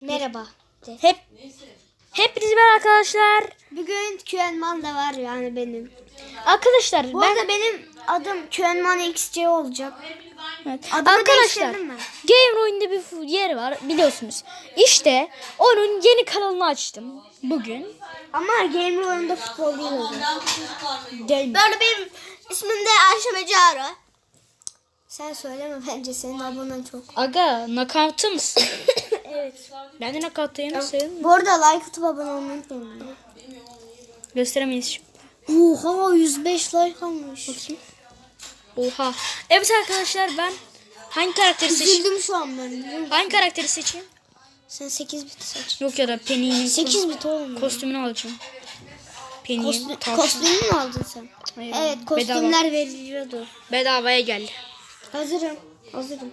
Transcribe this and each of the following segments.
Merhaba. Hep Hepinize merhaba arkadaşlar. Bugün Küenman da var yani benim. Arkadaşlar Bu ben arada benim adım Küenman XC olacak. Evet. Adımı arkadaşlar değiştirdim ben. Game oyunda bir fu- yer var biliyorsunuz. İşte onun yeni kanalını açtım bugün. Ama Gamer oyunda futbol değil o. Game. Bu arada benim ismim de Ayşe Mecara. Sen söyleme bence senin abonen çok. Aga nakavtı mısın? evet. ben de nakavttayım sayın. Bu arada like atıp abone olmayı unutmayın. Gösteremeyiz şimdi. Oha 105 like almış. Oha. Evet arkadaşlar ben hangi karakteri seçeyim? Üzüldüm şu an ben. biliyor musun? Hangi karakteri seçeyim? Sen 8 bit seç. Yok ya da Penny'nin 8 bit ya. kostümünü alacağım. Penny'nin Kostüm, tavşan. kostümü mü aldın sen? Hayır, Evet bedava. kostümler veriliyordu. Bedavaya geldi. Hazırım. Hazırım.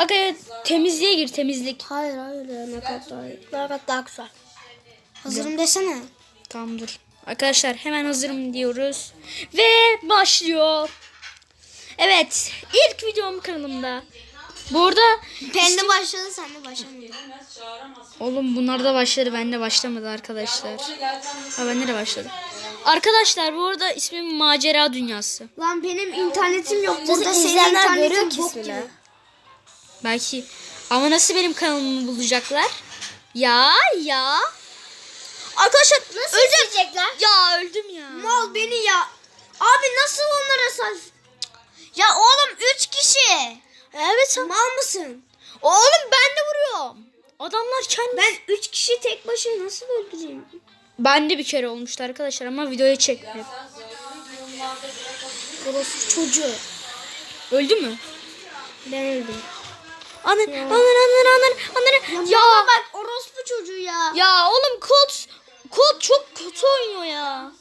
Aga temizliğe gir temizlik. Hayır hayır ya ne kadar daha iyi. Daha kadar daha güzel. Hazırım desene. Tamam dur. Arkadaşlar hemen hazırım diyoruz. Ve başlıyor. Evet. ilk videom kanalımda. Burada Ben de başladı sen de başlamadın. Oğlum bunlar da başladı. Bende başlamadı arkadaşlar. Ha bende de başladı. Arkadaşlar bu arada ismim Macera Dünyası. Lan benim internetim yok. Burada senin internetin gibi. gibi. Belki ama nasıl benim kanalımı bulacaklar? Ya ya. Arkadaşlar Nasıl izleyecekler? ya öldüm ya. Mal beni ya. Abi nasıl onlara say... Ya oğlum 3 kişi. Evet. Mal mısın? Oğlum ben de vuruyorum. Adamlar kendi Ben 3 kişi tek başına nasıl öldüreyim? Ben de bir kere olmuştu arkadaşlar ama videoya çekmedim. Orospu çocuğu. Öldü mü? Ben öldüm. Anır, anır, anır, anır, anır. Ya, Ya, bak orospu çocuğu ya. ya oğlum Colt, Colt çok kötü oynuyor ya.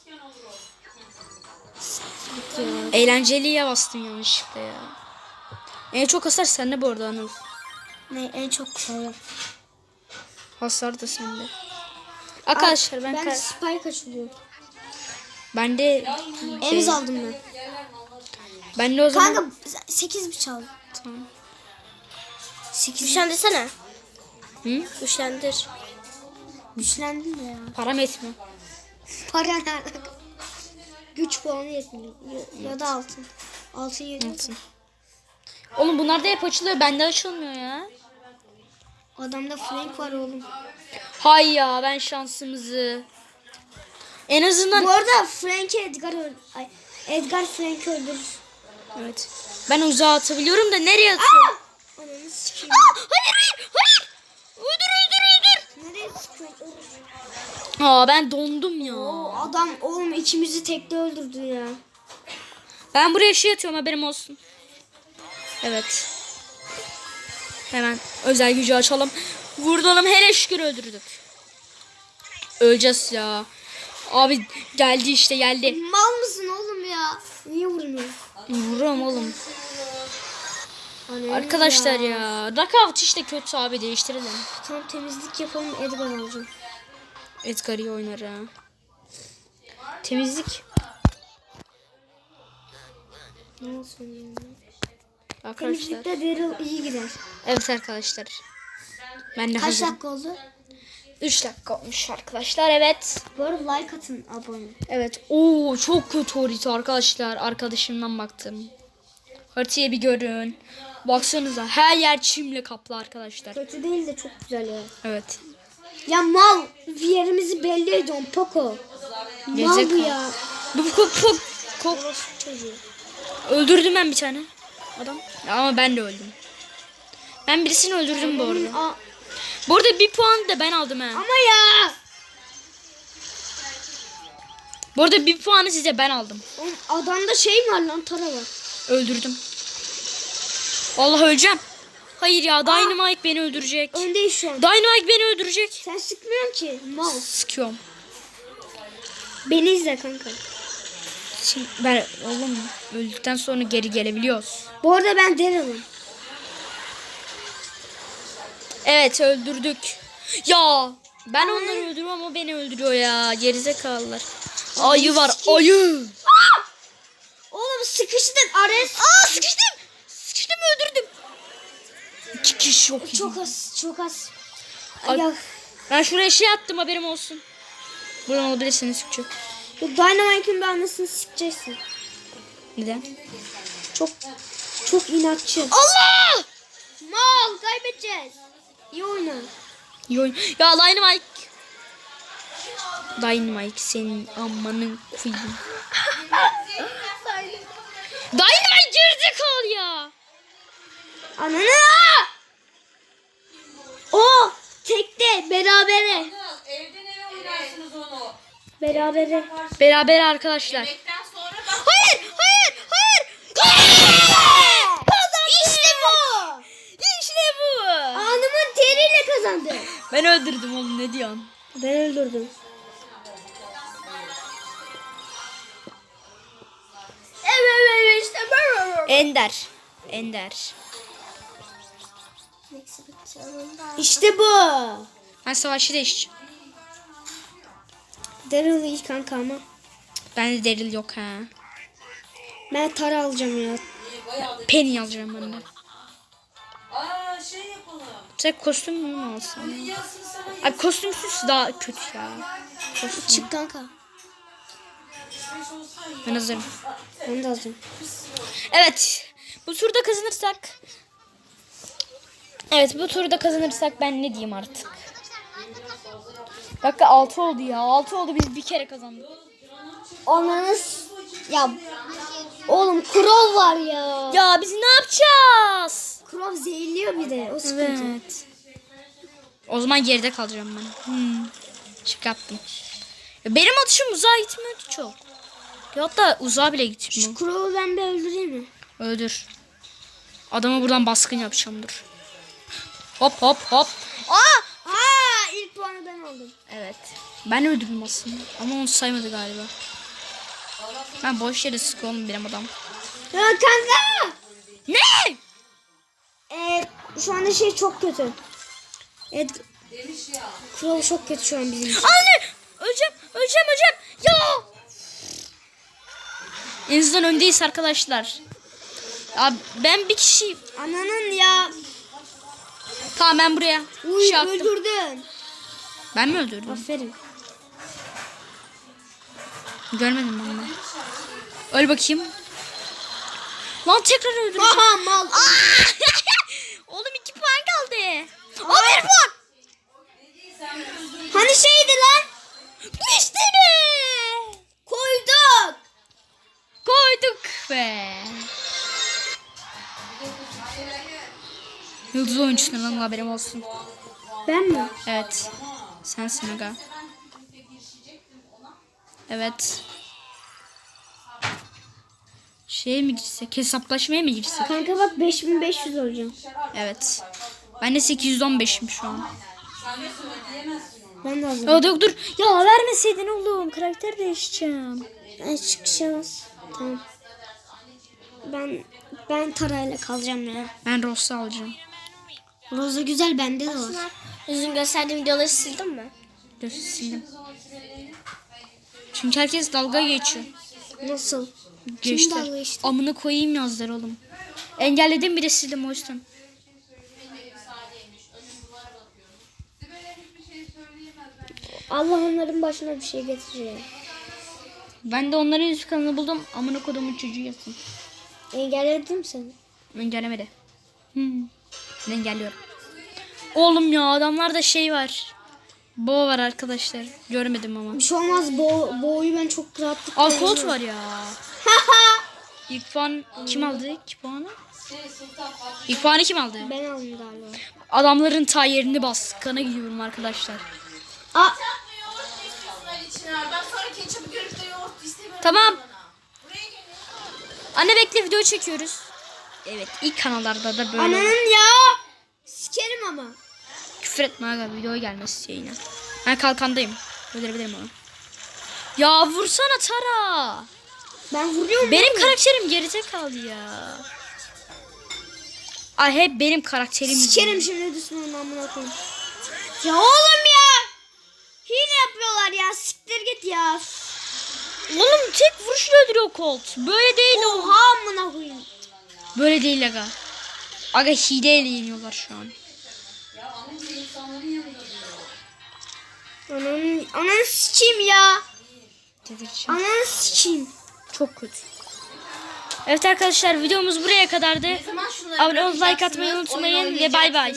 Eğlenceliye bastım yanlışlıkla ya. En çok hasar sende bu arada Anıl. Ne en çok sayı. Hasar da sende. Arkadaşlar ben Ben spike açılıyorum. ben de Emiz aldım ben. ben de o zaman Kanka 8 mi çaldı? Tamam. 8 Güçlendirsene. Hı? Güçlendir. Güçlendin mi ya? Param etmiyor. Para nerede? Güç puanı yetmiyor. Ya, ya da altın. Altın yetmiyor. Altın. Oğlum bunlar da hep açılıyor. Bende açılmıyor ya. Adamda flank var oğlum. Hay ya ben şansımızı. En azından Bu arada Frank Edgar öl Ay, Edgar Frank öldürür. evet. Ben uzağa atabiliyorum da nereye atıyorum? Ananı sikeyim. Aa, hayır hayır hayır. Öldür öldür öldür. Nereye sıkıyorsun? Aa ben dondum ya. O adam oğlum ikimizi tekte öldürdü ya. Ben buraya şey atıyorum haberim olsun. Evet. Hemen özel gücü açalım. Vurdalım hele şükür öldürdük. Öleceğiz ya. Abi geldi işte geldi. Mal mısın oğlum ya? Niye vurmuyorsun? Vururum oğlum. Ananı Arkadaşlar ya. Knockout işte kötü abi değiştirelim. Tam temizlik yapalım Edgar alacağım. Edgar iyi oynar ha. Temizlik. Ne olsun ya? Arkadaşlar. Temizlikte Daryl iyi gider. Evet arkadaşlar. Ben de Kaç hazırım. dakika oldu? 3 dakika olmuş arkadaşlar evet. Bu arada like atın abone. Evet. Oo çok kötü harita arkadaşlar. Arkadaşımdan baktım. Haritayı bir görün. Baksanıza her yer çimle kaplı arkadaşlar. Kötü değil de çok güzel ya. Evet. Ya mal yerimizi belli ediyorsun Poco. Mal bu Gerizekalı. ya. Bu kok kok kok. Çocuğu. Öldürdüm ben bir tane. Adam. Ama ben de öldüm. Ben birisini öldürdüm bu arada. Aa, Bu arada bir puan da ben aldım ha. ama ya. Bu arada bir puanı size ben aldım. Oğlum adamda şey var lan tara var. Öldürdüm. Vallahi öleceğim. Hayır ya Dynamite beni öldürecek. Öndeyiz şu an. Dynamite beni öldürecek. Sen sıkmıyorsun ki. Mal. Sıkıyorum. Beni izle kanka. Şimdi ben oğlum öldükten sonra geri gelebiliyoruz. Bu arada ben Daryl'ım. Evet öldürdük. Ya ben onları öldürüyorum ama beni öldürüyor ya. Gerizekalılar. Ayı var ayı. Oğlum sıkıştın Ares. Aa sıkıştım. Sıkıştım öldürdüm. İki kişi yok. Çok az çok az. Ay- Ya, Ben şuraya şey attım haberim olsun. Buradan alabilirsiniz küçük. bu Dynamite'ın bir anasını sikeceksin. Neden? Çok çok inatçı. Allah! Mal kaybedeceğiz. İyi oyna. İyi oyun. Ya Dynamite. Dynamite senin amanın koyayım. Dynamite gerizekalı ya. Ananı! O tekte berabere. Evden eve oynarsınız onu. Berabere. Beraber arkadaşlar. Yemekten sonra bak. Hayır, hayır, hayır. İşte bu. İşte bu. Anımın teriyle kazandı. Ben öldürdüm oğlum ne diyorsun? Ben öldürdüm. Ender. Ender. İşte bu. Ben savaşı değişeceğim. Daryl iyi kanka ama. Bende Daryl yok ha. Ben Tara alacağım ya. Penny alacağım ben de. Aa şey yapalım. Tek kostüm mü alsam? Ay kostümsüz daha kötü ya. Kostüm. Çık kanka. Ben hazırım. Ben de alacağım. Evet. Bu turda kazanırsak. Evet bu turda kazanırsak ben ne diyeyim artık. Dakika 6 oldu ya. 6 oldu biz bir kere kazandık. Ananız ya oğlum Crow var ya. Ya biz ne yapacağız? Crow zehirliyor bir de. O sıkıntı. Evet. O zaman geride kalacağım ben. Hmm. Çık yaptım. Ya Benim atışım uzağa gitmiyor çok. Ya hatta uzağa bile gitmiyor. Crow'u ben bir öldüreyim mi? Öldür. Adamı buradan baskın yapacağım dur. Hop hop hop. Aa! Aa ilk puanı ben aldım. Evet. Ben öldürdüm aslında. Ama onu saymadı galiba. Ben boş yere sıkı oğlum benim adam. Ya kanka. Ne? Ee, şu anda şey çok kötü. Evet. Crow çok kötü şu an bizim için. Anne! Öleceğim, öleceğim, öleceğim. Ya! En azından öndeyiz arkadaşlar. Ya ben bir kişi... Ananın ya. Tamam ben buraya Uy şey attım. öldürdün. Ben mi öldürdüm? Aferin. Görmedim ben de. Öl bakayım. Lan tekrar öldüreceğim. Aha mal. Oğlum iki puan kaldı. O bir puan. Hani şeydi lan? İşte be. Koyduk. Koyduk be. Yıldız oyuncusun lan haberim olsun. Ben mi? Evet. Sensin aga. Evet. Şeye mi girsek? Hesaplaşmaya mı girsek? Kanka bak 5500 olacağım. Evet. Ben de 815'im şu an. Ben de alacağım. Ya dur dur. Ya vermeseydin oğlum. Karakter değişeceğim. Ben çıkacağız. Tamam. Ben ben Tara'yla kalacağım ya. Ben Ross'u alacağım. Roza güzel bende de var. Yüzün gösterdiğim videoları sildin mi? Dur sildim. Çünkü herkes dalga geçiyor. Nasıl? Geçti. dalga geçti? Amına koyayım yazlar oğlum. Engelledim bir de sildim o yüzden. Allah onların başına bir şey getirecek. Ben de onların yüz kanalını buldum. Amına kodumun çocuğu yazsın. Engelledim seni. Engellemedi. Hmm. Ben engelliyorum. Oğlum ya adamlarda şey var. Boğa var arkadaşlar. Görmedim ama. Bir şey olmaz. Bo boğuyu ben çok rahatlıkla Aa Colt yenerim. var ya. İlk puan kim aldı? İlk puanı? İlk puanı kim aldı? Ben aldım galiba. Adamların ta yerini bas. Kana gidiyorum arkadaşlar. Aa, Ben içine ver. Ben sonra ketçapı görüp de yoğurt istemiyorum. Tamam. Anne bekle video çekiyoruz. Evet ilk kanallarda da böyle. ananın ya. Sikerim ama. Küfür etme aga video gelmesi yayına. Ben kalkandayım. Öldürebilirim onu. Ya vursana Tara. Ben vuruyorum. Benim karakterim geride kaldı ya. Ay hep benim karakterim. Sikerim şimdi düşmanın amına koyayım. Ya oğlum. Hile yapıyorlar ya. Siktir git ya. Oğlum tek vuruşla öldürüyor Colt. Böyle değil o. Oha amına koyayım. Böyle değil aga. Aga hileyle yeniyorlar şu an. Ya ama bu insanların yanında Ananı, ananı sikeyim ya. Ananı sikeyim. Çok kötü. Evet arkadaşlar videomuz buraya kadardı. Abone olup like atmayı unutmayın ve bay bay.